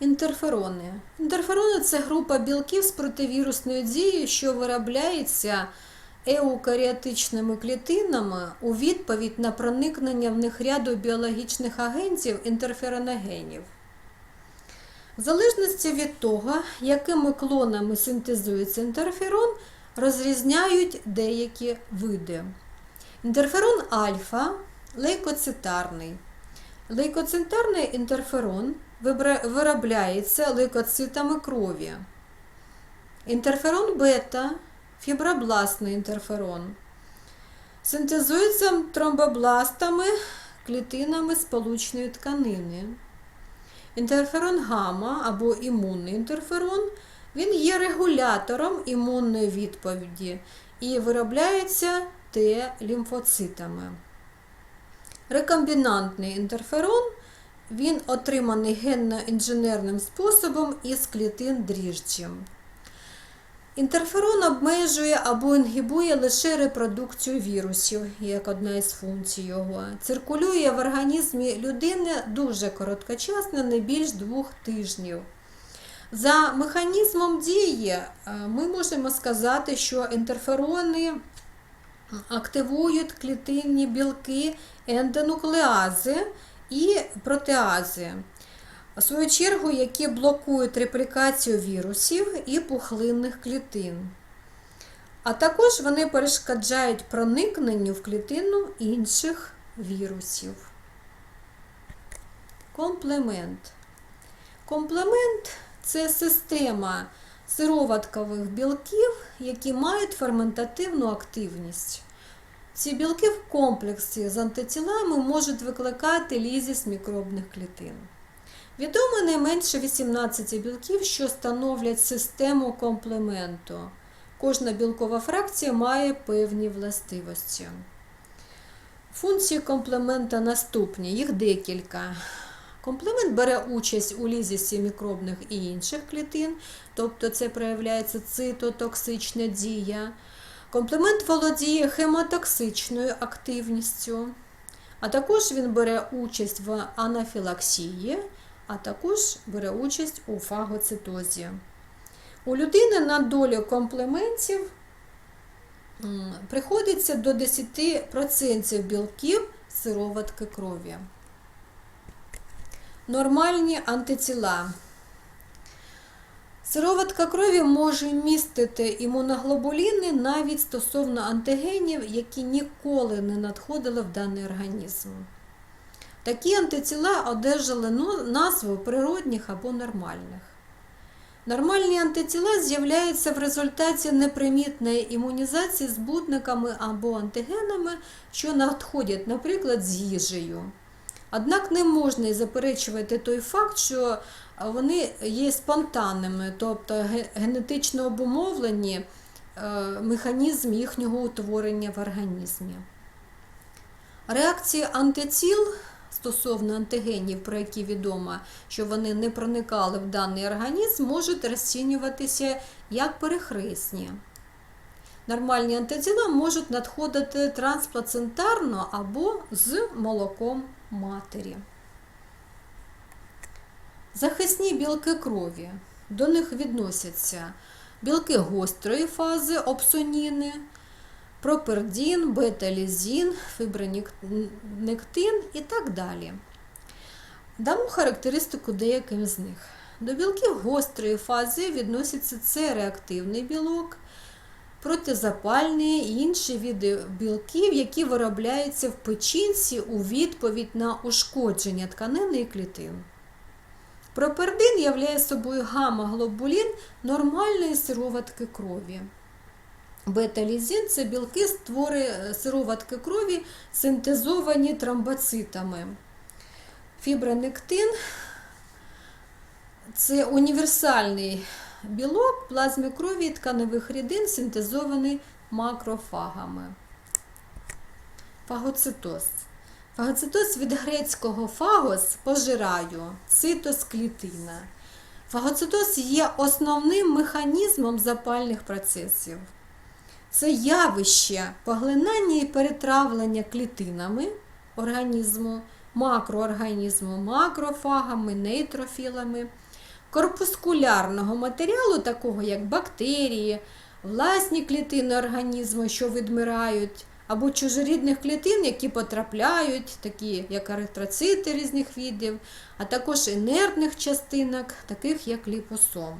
Інтерферони. Інтерферони це група білків з противірусною дією, що виробляється еукаріотичними клітинами у відповідь на проникнення в них ряду біологічних агентів інтерфероногенів. В залежності від того, якими клонами синтезується інтерферон, розрізняють деякі види. Інтерферон альфа лейкоцитарний. Лейкоцитарний інтерферон виробляється лейкоцитами крові. Інтерферон бета фібробластний інтерферон. Синтезується тромбобластами, клітинами сполучної тканини. Інтерферон гамма або імунний інтерферон він є регулятором імунної відповіді і виробляється Т-лімфоцитами. Рекомбінантний інтерферон він отриманий генно-інженерним способом із клітин дріжджі. Інтерферон обмежує або інгібує лише репродукцію вірусів, як одна із функцій його. Циркулює в організмі людини дуже короткочасно, не більш двох тижнів. За механізмом дії е, ми можемо сказати, що інтерферони активують клітинні білки ендонуклеази і протеази, в свою чергу, які блокують реплікацію вірусів і пухлинних клітин. А також вони перешкоджають проникненню в клітину інших вірусів. Комплемент. Комплемент це система сироваткових білків, які мають ферментативну активність. Ці білки в комплексі з антитілами можуть викликати лізіс мікробних клітин. Відомо не менше 18 білків, що становлять систему комплементу. Кожна білкова фракція має певні властивості. Функції комплемента наступні, їх декілька. Комплемент бере участь у лізісі мікробних і інших клітин, тобто це проявляється цитотоксична дія. Комплемент володіє хемотоксичною активністю, а також він бере участь в анафілаксії, а також бере участь у фагоцитозі. У людини на долю комплементів приходиться до 10% білків сироватки крові. Нормальні антитіла. Сироватка крові може містити імуноглобуліни навіть стосовно антигенів, які ніколи не надходили в даний організм. Такі антитіла одержали ну- назву природних або нормальних. Нормальні антитіла з'являються в результаті непримітної імунізації збудниками або антигенами, що надходять, наприклад, з їжею. Однак не можна і заперечувати той факт, що вони є спонтанними, тобто генетично обумовлені е, механізм їхнього утворення в організмі. Реакції антитіл стосовно антигенів, про які відомо, що вони не проникали в даний організм, можуть розцінюватися як перехресні. Нормальні антитіла можуть надходити трансплацентарно або з молоком матері. Захисні білки крові. До них відносяться білки гострої фази, опсоніни, пропердін, бета-лізін, фібронектин і так далі. Дамо характеристику деяким з них. До білків гострої фази відноситься С-реактивний білок, протизапальні і інші види білків, які виробляються в печінці у відповідь на ушкодження тканини і клітин. Пропердин являє собою гамма-глобулін нормальної сироватки крові. Бета-лізін це білки створи сироватки крові, синтезовані тромбоцитами. Фібронектин це універсальний білок плазми крові і тканевих рідин, синтезований макрофагами. Фагоцитоз. Фагоцитоз від грецького фагос пожираю, цитос клітина. Фагоцитоз є основним механізмом запальних процесів. Це явище поглинання і перетравлення клітинами організму, макроорганізму, макрофагами, нейтрофілами, корпускулярного матеріалу, такого як бактерії, власні клітини організму, що відмирають, або чужорідних клітин, які потрапляють, такі як еритроцити різних видів, а також інертних частинок, таких як ліпосом.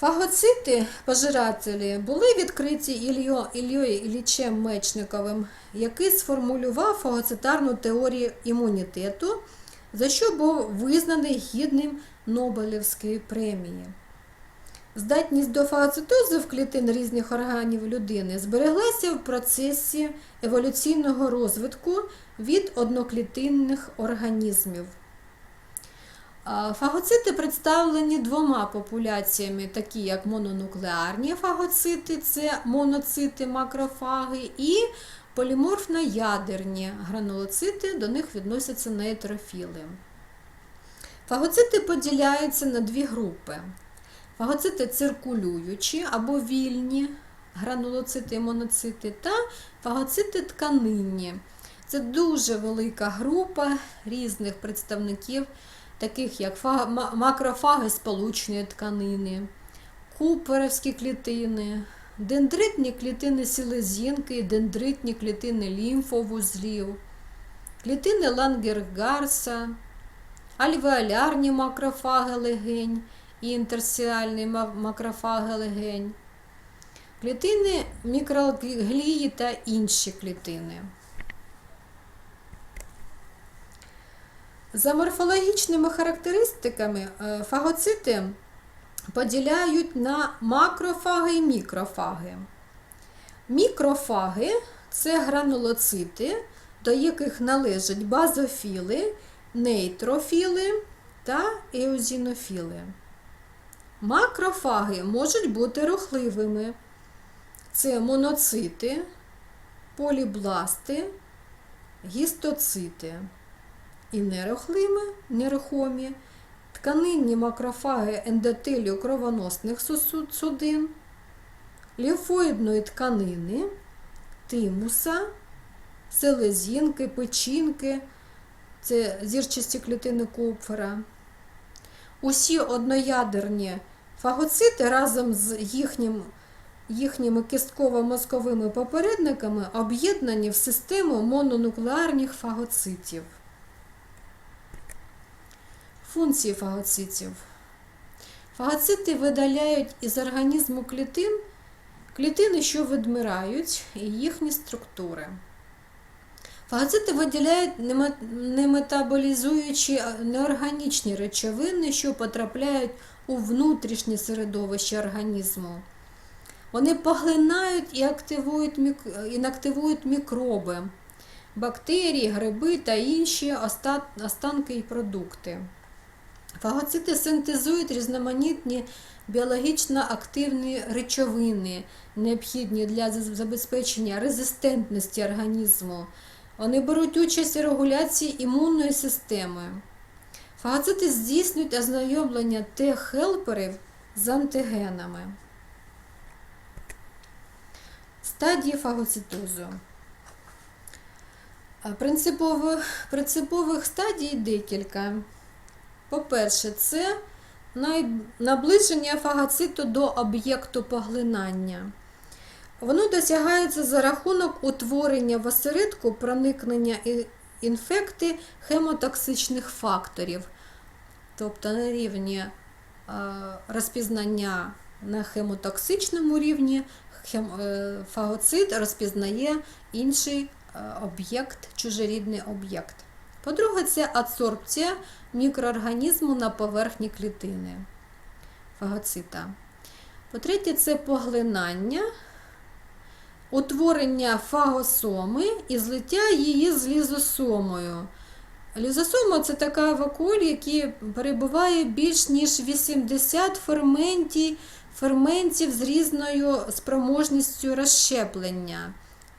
Фагоцити, пожирателі, були відкриті Ільо, Ільєю Іллічем Мечниковим, який сформулював фагоцитарну теорію імунітету, за що був визнаний гідним Нобелівської премії. Здатність до фагоцитозу в клітин різних органів людини збереглася в процесі еволюційного розвитку від одноклітинних організмів. Фагоцити представлені двома популяціями, такі як мононуклеарні фагоцити, це моноцити, макрофаги, і поліморфно-ядерні гранулоцити, до них відносяться нейтрофіли. Фагоцити поділяються на дві групи. Фагоцити циркулюючі або вільні гранулоцити і моноцити, та фагоцити тканинні. Це дуже велика група різних представників, таких як макрофаги сполучної тканини, куперовські клітини, дендритні клітини селезінки, і дендритні клітини лімфовузлів, клітини Лангергарса, альвеолярні макрофаги легень і інтерсіальні ма- макрофаги легень, клітини мікроглії та інші клітини. За морфологічними характеристиками е, фагоцити поділяють на макрофаги і мікрофаги. Мікрофаги це гранулоцити, до яких належать базофіли, нейтрофіли та еозінофіли. Макрофаги можуть бути рухливими. Це моноцити, полібласти, гістоцити. І нерухливі, нерухомі, тканинні макрофаги ендотелію кровоносних судин, лімфоїдної тканини, тимуса, селезінки, печінки, це зірчасті клітини Купфера. Усі одноядерні фагоцити разом з їхнім, їхніми кістково-мозковими попередниками об'єднані в систему мононуклеарних фагоцитів. Функції фагоцитів. Фагоцити видаляють із організму клітин клітини, що відмирають, і їхні структури. Фагоцити виділяють неметаболізуючі неорганічні речовини, що потрапляють у внутрішнє середовище організму. Вони поглинають і активують, інактивують мікроби, бактерії, гриби та інші оста- останки і продукти. Фагоцити синтезують різноманітні біологічно активні речовини, необхідні для забезпечення резистентності організму. Вони беруть участь у регуляції імунної системи. Фагоцити здійснюють ознайомлення Т-хелперів з антигенами. Стадії фагоцитозу. Принципових, принципових стадій декілька. По-перше, це наближення фагоциту до об'єкту поглинання. Воно досягається за рахунок утворення в осередку проникнення інфекти хемотоксичних факторів, тобто на рівні е, розпізнання на хемотоксичному рівні е, фагоцит розпізнає інший е, об'єкт, чужорідний об'єкт. По-друге, це адсорбція мікроорганізму на поверхні клітини фагоцита. По-третє, це поглинання, утворення фагосоми і злиття її з лізосомою. Лізосома це така вакуоль, який перебуває більш ніж 80 ферментів, ферментів з різною спроможністю розщеплення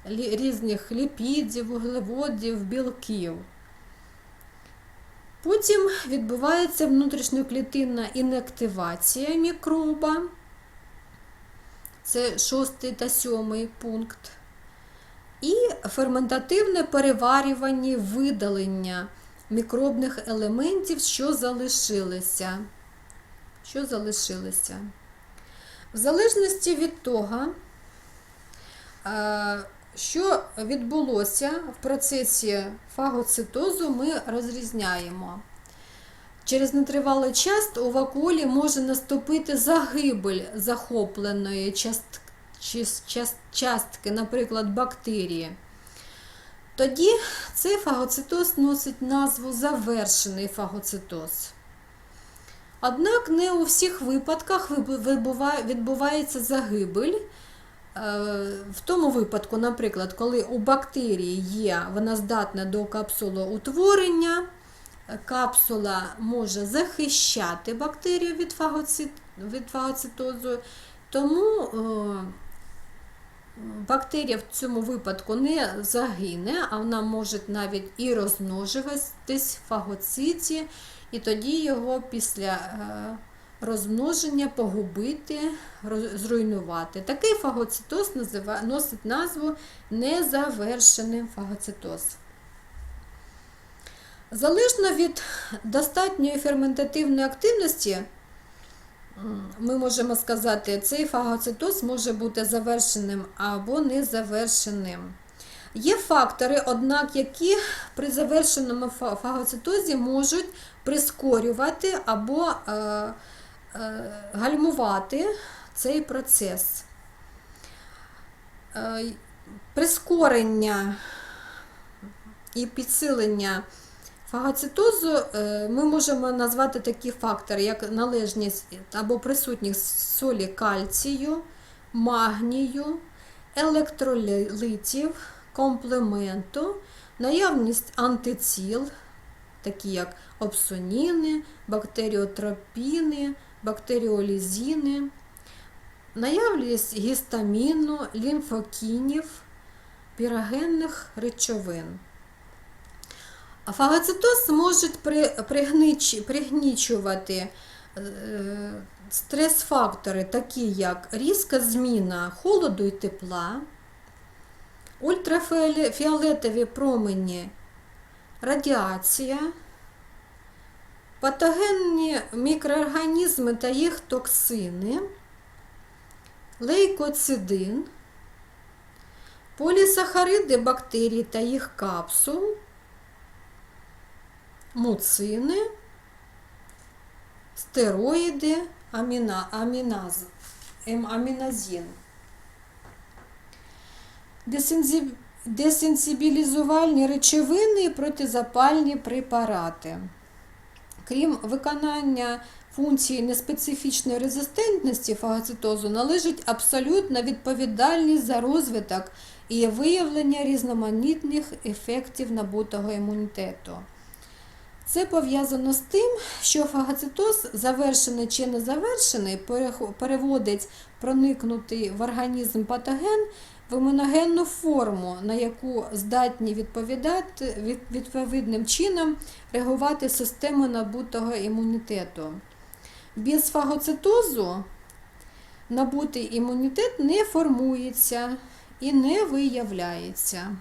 різних ліпідів, вуглеводів, білків. Потім відбувається внутрішньоклітинна інактивація мікроба. Це шостий та сьомий пункт. І ферментативне переварювання видалення мікробних елементів, що залишилися. Що залишилися. В залежності від того, е, що відбулося в процесі фагоцитозу, ми розрізняємо. Через нетривалий час у вакуолі може наступити загибель захопленої част- част- частки, наприклад, бактерії. Тоді цей фагоцитоз носить назву завершений фагоцитоз. Однак не у всіх випадках відбувається загибель. Е, В тому випадку, наприклад, коли у бактерії є, вона здатна до капсулоутворення, капсула може захищати бактерію від фагоцитозу, тому е, бактерія в цьому випадку не загине, а вона може навіть і розмножуватись в фагоциті, і тоді його після е, розмноження погубити, зруйнувати. Такий фагоцитоз носить назву незавершений фагоцитоз. Залежно від достатньої ферментативної активності, ми можемо сказати, цей фагоцитоз може бути завершеним або незавершеним. Є фактори, однак, які при завершеному фагоцитозі можуть прискорювати або е, гальмувати цей процес. Е, прискорення і підсилення фагоцитозу е, ми можемо назвати такі фактори, як належність або присутність солі кальцію, магнію, електролітів, комплементу, наявність антиціл, такі як опсоніни, бактеріотропіни, бактеріолізіни, наявність гістаміну, лімфокінів, пірогенних речовин. Фагоцитоз можуть пригнічувати е, стрес-фактори, такі як різка зміна холоду і тепла, ультрафіолетові промені, радіація, патогенні мікроорганізми та їх токсини, лейкоцидин, полісахариди бактерій та їх капсул, муцини, стероїди, аміна, аміназ, ем, аміназін. Десенсибілізувальні речовини і протизапальні препарати. Крім виконання функції неспецифічної резистентності фагоцитозу, належить абсолютна відповідальність за розвиток і виявлення різноманітних ефектів набутого імунітету. Це пов'язано з тим, що фагоцитоз, завершений чи не завершений, переводить проникнутий в організм патоген в імуногенну форму, на яку здатні відповідати від- відповідним чином реагувати системи набутого імунітету. Без фагоцитозу набутий імунітет не формується і не виявляється.